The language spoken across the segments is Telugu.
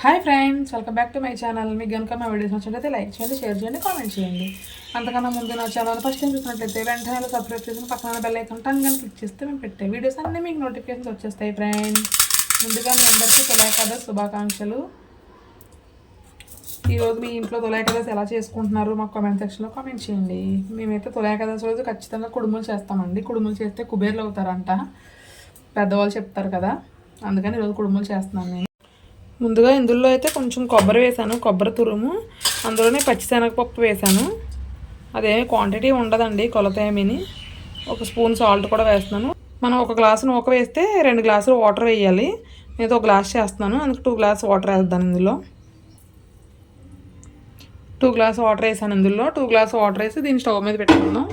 Hi friends welcome back to my channel మీకు కనుక మా వీడియోస్ నచ్చినట్లయితే లైక్ చేయండి షేర్ చేయండి కామెంట్ చేయండి. అంతకన్నా ముందు నా ఛానల్ ఫస్ట్ టైం చూసినట్లయితే వెంటనే సబ్స్క్రైబ్ చేసి పక్కన బెల్ ఐకాన్ టంగ్ కానీ క్లిక్ చేస్తే మేము పెట్టే వీడియోస్ అన్నీ మీకు నోటిఫికేషన్స్ వచ్చేస్తాయి ఫ్రెండ్స్ ముందుగా మీ అందరికీ తొలేకాదశి శుభాకాంక్షలు. ఈరోజు మీ ఇంట్లో తొలేకాదశి ఎలా చేసుకుంటున్నారు మాకు కామెంట్ సెక్షన్లో కామెంట్ చేయండి. మేమైతే తొలేకాదశి రోజు ఖచ్చితంగా కుడుములు చేస్తామండి. కుడుములు చేస్తే కుబేర్లు అవుతారంట. పెద్దవాళ్ళు చెప్తారు కదా. అందుకని ఈరోజు కుడుములు చేస్తున్నాను నేను. ముందుగా ఇందులో అయితే కొంచెం కొబ్బరి వేసాను కొబ్బరి తురుము అందులోనే పచ్చిశనగపప్పు వేసాను. అదేమి క్వాంటిటీ ఉండదండి కొలత ఏమీని. ఒక స్పూన్ సాల్ట్ కూడా వేస్తున్నాను. మనం ఒక గ్లాసు నూక వేస్తే రెండు గ్లాసులు వాటర్ వేయాలి. నేను ఒక గ్లాస్ చేస్తున్నాను. అందుకు టూ గ్లాస్ వాటర్ వేస్తాను ఇందులో. టూ గ్లాస్ వాటర్ వేసాను ఇందులో. టూ గ్లాస్ వాటర్ వేసి దీన్ని స్టవ్ మీద పెట్టుకుందాం.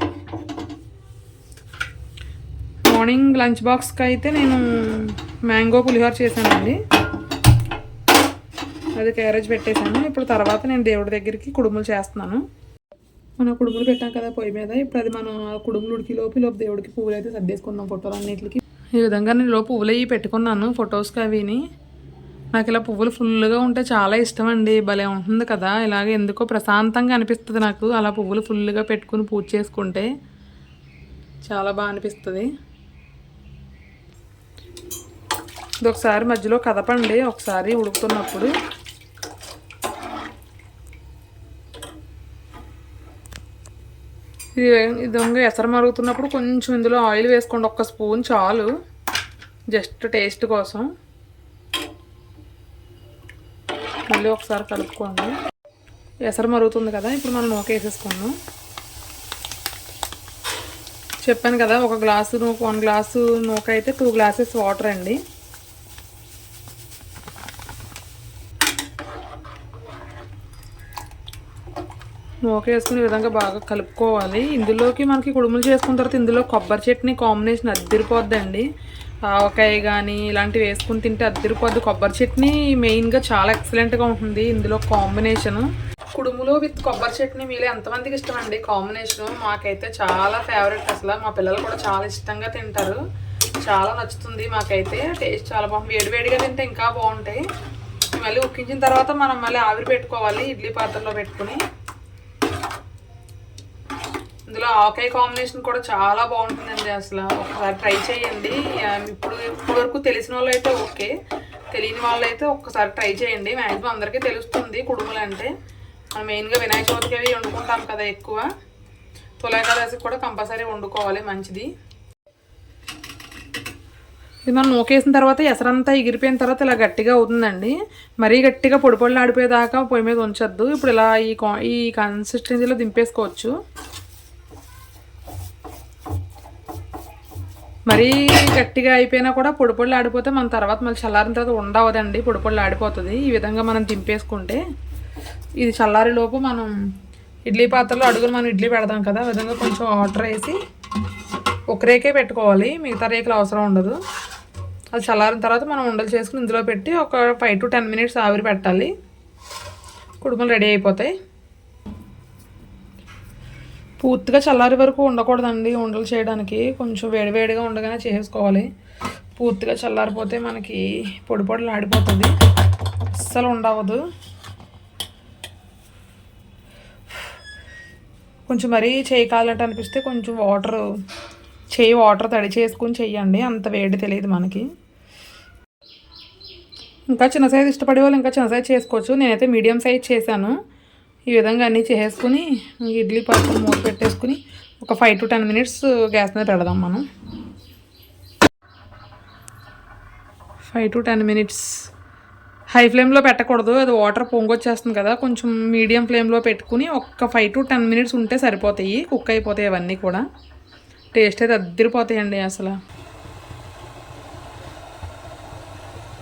మార్నింగ్ లంచ్ బాక్స్కి అయితే నేను మ్యాంగో పులిహోర చేశానండి. అది క్యారేజ్ పెట్టేశాను. ఇప్పుడు తర్వాత నేను దేవుడి దగ్గరికి కుడుములు చేస్తున్నాను. మనం కుడుములు పెట్టాం కదా పొయ్యి మీద. ఇప్పుడు అది మనం కుడుములు ఉడికి లోపు లోపు దేవుడికి పువ్వులు అయితే సర్దేసుకున్నాం ఫోటోలు అన్నిటికి ఈ విధంగా నేను లోపు పువ్వులు అవి పెట్టుకున్నాను ఫొటోస్కి అవిని నాకు ఇలా పువ్వులు ఫుల్గా ఉంటే చాలా ఇష్టం అండి. భలే ఉంటుంది కదా. ఇలాగ ఎందుకో ప్రశాంతంగా అనిపిస్తుంది నాకు అలా పువ్వులు ఫుల్గా పెట్టుకుని పూజ చేసుకుంటే. చాలా బాగా అనిపిస్తుంది. ఇది ఒకసారి మధ్యలో కదపండి. ఒకసారి ఉడుకుతున్నప్పుడు ఇది దొంగ విధంగా ఎసరు మరుగుతున్నప్పుడు కొంచెం ఇందులో ఆయిల్ వేసుకోండి ఒక్క స్పూన్ చాలు. జస్ట్ టేస్ట్ కోసం. మళ్ళీ ఒకసారి కలుపుకోండి. ఎసరు మరుగుతుంది కదా ఇప్పుడు మనం నూక వేసేసుకుందాం. చెప్పాను కదా ఒక గ్లాసు నూక వన్ గ్లాసు నూక అయితే టూ గ్లాసెస్ వాటర్ అండి. నూక వేసుకునే విధంగా బాగా కలుపుకోవాలి. ఇందులోకి మనకి కుడుములు చేసుకున్న తర్వాత ఇందులో కొబ్బరి చట్నీ కాంబినేషన్ అద్దరిపోద్దండి. ఆవకాయ కానీ ఇలాంటివి వేసుకుని తింటే అద్దరిపోద్ది. కొబ్బరి చట్నీ మెయిన్గా చాలా ఎక్సలెంట్గా ఉంటుంది. ఇందులో కాంబినేషన్ కుడుములు విత్ కొబ్బరి చట్నీ మీలో ఎంతమందికి ఇష్టం అండి కాంబినేషన్ మాకైతే చాలా ఫేవరెట్ అసలు. మా పిల్లలు కూడా చాలా ఇష్టంగా తింటారు. చాలా నచ్చుతుంది మాకైతే. టేస్ట్ చాలా బాగుంది వేడివేడిగా తింటే ఇంకా బాగుంటాయి. మళ్ళీ ఉక్కించిన తర్వాత మనం మళ్ళీ ఆవిరి పెట్టుకోవాలి. ఇడ్లీ పాత్రలో పెట్టుకుని. ఇందులో ఆకాయ కాంబినేషన్ కూడా చాలా బాగుంటుందండి అసలు. ఒకసారి ట్రై చేయండి. ఇప్పుడు ఇప్పుడు వరకు తెలిసిన వాళ్ళు అయితే ఓకే. తెలియని వాళ్ళు అయితే ఒక్కసారి ట్రై చేయండి. మ్యాక్సిమం అందరికీ తెలుస్తుంది కుడుములు అంటే. మనం మెయిన్గా వినాయక చవితికి అవి వండుకుంటాం కదా ఎక్కువ. తులాకాదశి కూడా కంపల్సరీ వండుకోవాలి మంచిది. ఇది మనం నూకేసిన తర్వాత ఎసరంతా ఎగిరిపోయిన తర్వాత ఇలా గట్టిగా అవుతుందండి. మరీ గట్టిగా పొడి పొడిలు ఆడిపోయేదాకా పొయ్యి మీద ఉంచొద్దు. ఇప్పుడు ఇలా ఈ ఈ కన్సిస్టెన్సీలో దింపేసుకోవచ్చు. మరీ గట్టిగా అయిపోయినా కూడా పొడి పొళ్ళు ఆడిపోతే మన తర్వాత మళ్ళీ చల్లారిన తర్వాత ఉండవదండి. పొడి పొళ్ళు ఆడిపోతుంది. ఈ విధంగా మనం దింపేసుకుంటే ఇది చల్లారి లోపు మనం ఇడ్లీ పాత్రలో అడుగులు మనం ఇడ్లీ పెడదాం కదా. ఆ విధంగా కొంచెం వాటర్ వేసి ఒక రేకే పెట్టుకోవాలి. మిగతా రేకులు అవసరం ఉండదు. అది చల్లారిన తర్వాత మనం ఉండలు చేసుకుని ఇందులో పెట్టి ఒక ఫైవ్ టు టెన్ మినిట్స్ ఆవిరి పెట్టాలి. కుడుములు రెడీ అయిపోతాయి. పూర్తిగా చల్లారి వరకు ఉండకూడదండి ఉండలు చేయడానికి. కొంచెం వేడివేడిగా ఉండగానే చేసుకోవాలి పూర్తిగా చల్లారిపోతే మనకి పొడి పొడిలు ఆడిపోతుంది. అస్సలు ఉండవదు. కొంచెం మరీ చేయి కాలినట్టు అనిపిస్తే కొంచెం వాటర్ చేయి వాటర్ తడి చేసుకుని చెయ్యండి. అంత వేడి తెలియదు మనకి. ఇంకా చిన్న సైజ్ ఇష్టపడే వాళ్ళు ఇంకా చిన్న సైజ్ చేసుకోవచ్చు. నేనైతే మీడియం సైజ్ చేశాను. ఈ విధంగా అన్నీ చేసుకుని ఇడ్లీ పాత్ర మూత పెట్టేసుకుని ఒక five to ten minutes gas మీద పెడదాం మనం. Five to ten minutes high ఫ్లేమ్లో పెట్టకూడదు అది వాటర్ పొంగొచ్చేస్తుంది కదా కొంచెం మీడియం ఫ్లేమ్లో పెట్టుకుని ఒక ఫైవ్ టు టెన్ మినిట్స్ ఉంటే సరిపోతాయి కుక్ అయిపోతాయి అవన్నీ కూడా. టేస్ట్ అయితే అద్దరిపోతాయండి అసలు.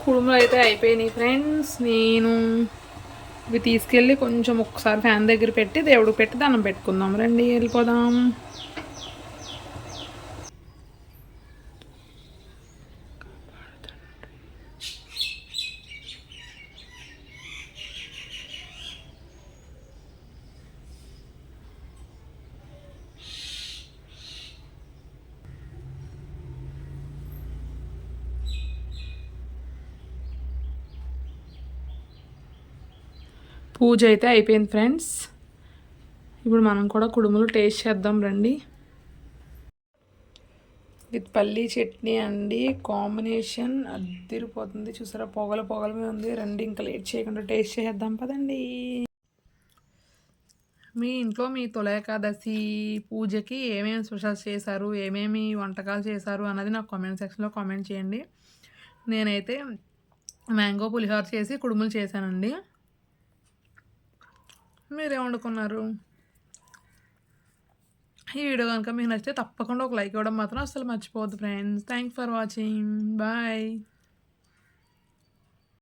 కుడుములు అయితే అయిపోయినాయి ఫ్రెండ్స్ నేను ఇవి తీసుకెళ్ళి కొంచెం ఒకసారి ఫ్యాన్ దగ్గర పెట్టి దేవుడికి పెట్టి దండం పెట్టుకుందాం. రండి వెళ్ళిపోదాం. పూజ అయితే అయిపోయింది ఫ్రెండ్స్ ఇప్పుడు మనం కూడా కుడుములు టేస్ట్ చేద్దాం రండి. విత్ పల్లీ చట్నీ అండి. కాంబినేషన్ అద్దరిపోతుంది. చూసారా? పొగల పొగల మీద ఉంది. రండి ఇంకా లేట్ చేయకుండా టేస్ట్ చేద్దాం పదండి. మీ ఇంట్లో మీ తొల ఏకాదశి పూజకి ఏమేమి స్పెషల్స్ చేశారు? ఏమేమి వంటకాలు చేశారు? అన్నది నాకు కామెంట్ సెక్షన్లో కామెంట్ చేయండి. నేనైతే మ్యాంగో పులిహోర చేసి కుడుములు చేశానండి. మీరేం వండుకున్నారు? ఈ వీడియో కనుక మీకు నచ్చితే తప్పకుండా ఒక లైక్ ఇవ్వడం మాత్రం అసలు మర్చిపోవద్దు friends thanks for watching bye